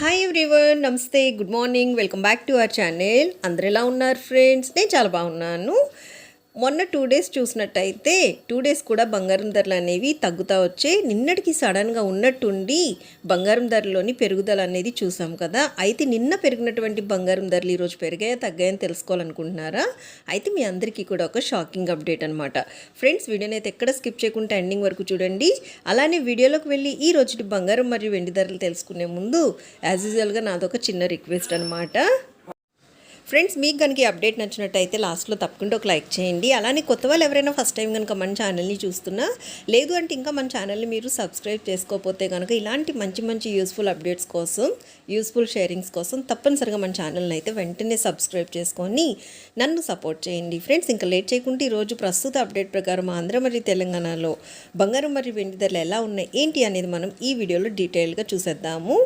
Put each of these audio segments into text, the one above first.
Hi everyone నమస్తే good morning welcome back to our channel అందరు ఎలా ఉన్నారు ఫ్రెండ్స్ నేను చాలా బాగున్నాను. మొన్న టూ డేస్ చూసినట్టయితే టూ డేస్ కూడా బంగారం ధరలు అనేవి తగ్గుతూ వచ్చే నిన్నటికి సడన్గా ఉన్నట్టుండి బంగారం ధరలోని పెరుగుదల అనేది చూసాం కదా. అయితే నిన్న పెరిగినటువంటి బంగారం ధరలు ఈరోజు పెరిగాయా తగ్గాయని తెలుసుకోవాలనుకుంటున్నారా? అయితే మీ అందరికీ కూడా ఒక షాకింగ్ అప్డేట్ అనమాట ఫ్రెండ్స్ వీడియోని అయితే ఎక్కడ స్కిప్ చేయకుండా ఎండింగ్ వరకు చూడండి. అలానే వీడియోలోకి వెళ్ళి ఈ రోజు బంగారం మరియు వెండి ధరలు తెలుసుకునే ముందు యాజ్ యూజువల్గా నాదొక చిన్న రిక్వెస్ట్ అనమాట ఫ్రెండ్స్ మీకు కనుక ఈ అప్డేట్ నచ్చినట్టయితే లాస్ట్లో తప్పకుండా ఒక లైక్ చేయండి. అలానే కొత్త వాళ్ళు ఎవరైనా ఫస్ట్ టైం కనుక మన ఛానల్ని చూస్తున్నా లేదు అంటే ఇంకా మన ఛానల్ని మీరు సబ్స్క్రైబ్ చేసుకోకపోతే కనుక ఇలాంటి మంచి మంచి యూస్ఫుల్ అప్డేట్స్ కోసం యూస్ఫుల్ షేరింగ్స్ కోసం తప్పనిసరిగా మన ఛానల్ని అయితే వెంటనే సబ్స్క్రైబ్ చేసుకొని నన్ను సపోర్ట్ చేయండి. ఫ్రెండ్స్ ఇంకా లేట్ చేయకుండా ఈరోజు ప్రస్తుత అప్డేట్ ప్రకారం ఆంధ్ర మరియు తెలంగాణలో బంగారం మరియు వెండి ధరలు ఎలా ఉన్నాయి ఏంటి అనేది మనం ఈ వీడియోలో డీటెయిల్గా చూసేద్దాము.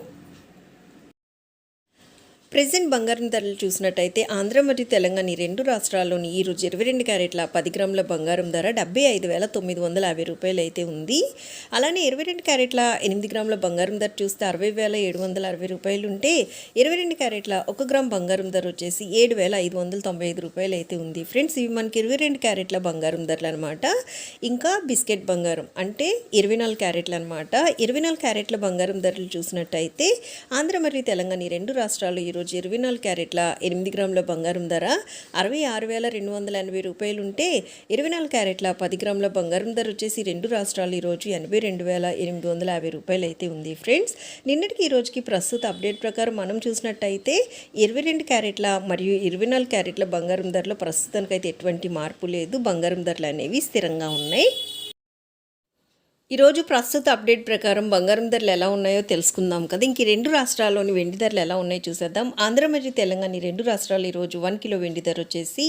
ప్రెసెంట్ బంగారం ధరలు చూసినట్టయితే ఆంధ్ర మరియు తెలంగాణ ఈ రెండు రాష్ట్రాల్లోని ఈ రోజు ఇరవై రెండు క్యారెట్ల పది గ్రాముల బంగారం ధర డెబ్బై ఐదు వేల తొమ్మిది వందల యాభై రూపాయలు అయితే ఉంది. అలానే ఇరవై రెండు క్యారెట్ల ఎనిమిది గ్రాముల బంగారం ధర చూస్తే అరవై వేల ఏడు వందల అరవై రూపాయలు ఉంటే ఇరవై రెండు క్యారెట్ల ఒక గ్రామ్ బంగారం ధర వచ్చేసి ఏడు వేల ఐదు వందల తొంభై ఐదు రూపాయలు అయితే ఉంది. ఫ్రెండ్స్ ఇవి మనకి ఇరవై రెండు క్యారెట్ల బంగారం ధరలు అనమాట ఇంకా బిస్కెట్ బంగారం అంటే ఇరవై నాలుగు క్యారెట్లు అనమాట ఇరవై నాలుగు క్యారెట్ల బంగారం ధరలు చూసినట్టయితే ఆంధ్ర మరియు తెలంగాణ ఈ రెండు రాష్ట్రాలు ఈరోజు ఇరవై నాలుగు క్యారెట్ల ఎనిమిది గ్రాముల బంగారం ధర అరవై ఆరు వేల రెండు వందల ఎనభై రూపాయలు ఉంటే ఇరవై నాలుగు క్యారెట్ల పది గ్రాముల బంగారం ధర వచ్చేసి రెండు రాష్ట్రాలు ఈరోజు ఎనభై రెండు వేల ఎనిమిది వందల యాభై రూపాయలు అయితే ఉంది. ఫ్రెండ్స్ నిన్నటికి ఈ రోజుకి ప్రస్తుత అప్డేట్ ప్రకారం మనం చూసినట్టయితే ఇరవై రెండు క్యారెట్ల మరియు ఇరవై నాలుగు క్యారెట్ల బంగారం ధరలో ప్రస్తుతానికైతే ఎటువంటి మార్పు లేదు. బంగారం ధరలు అనేవి స్థిరంగా ఉన్నాయి. ఈరోజు ప్రస్తుత అప్డేట్ ప్రకారం బంగారం ధరలు ఎలా ఉన్నాయో తెలుసుకుందాం కదా. ఇంక రెండు రాష్ట్రాల్లోని వెండి ధరలు ఎలా ఉన్నాయో చూసేద్దాం. ఆంధ్ర మరియు తెలంగాణ ఈ రెండు రాష్ట్రాలు ఈరోజు వన్ కిలో వెండి ధర వచ్చేసి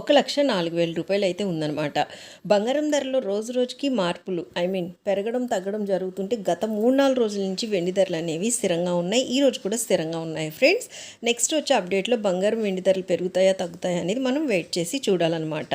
ఒక లక్ష నాలుగు వేల రూపాయలు అయితే ఉందన్నమాట. బంగారం ధరలో రోజు రోజుకి మార్పులు ఐ మీన్ పెరగడం తగ్గడం జరుగుతుంటే గత మూడు నాలుగు రోజుల నుంచి వెండి ధరలు అనేవి స్థిరంగా ఉన్నాయి. ఈ రోజు కూడా స్థిరంగా ఉన్నాయి ఫ్రెండ్స్. నెక్స్ట్ వచ్చే అప్డేట్లో బంగారం వెండి ధరలు పెరుగుతాయా తగ్గుతాయా అనేది మనం వెయిట్ చేసి చూడాలన్నమాట.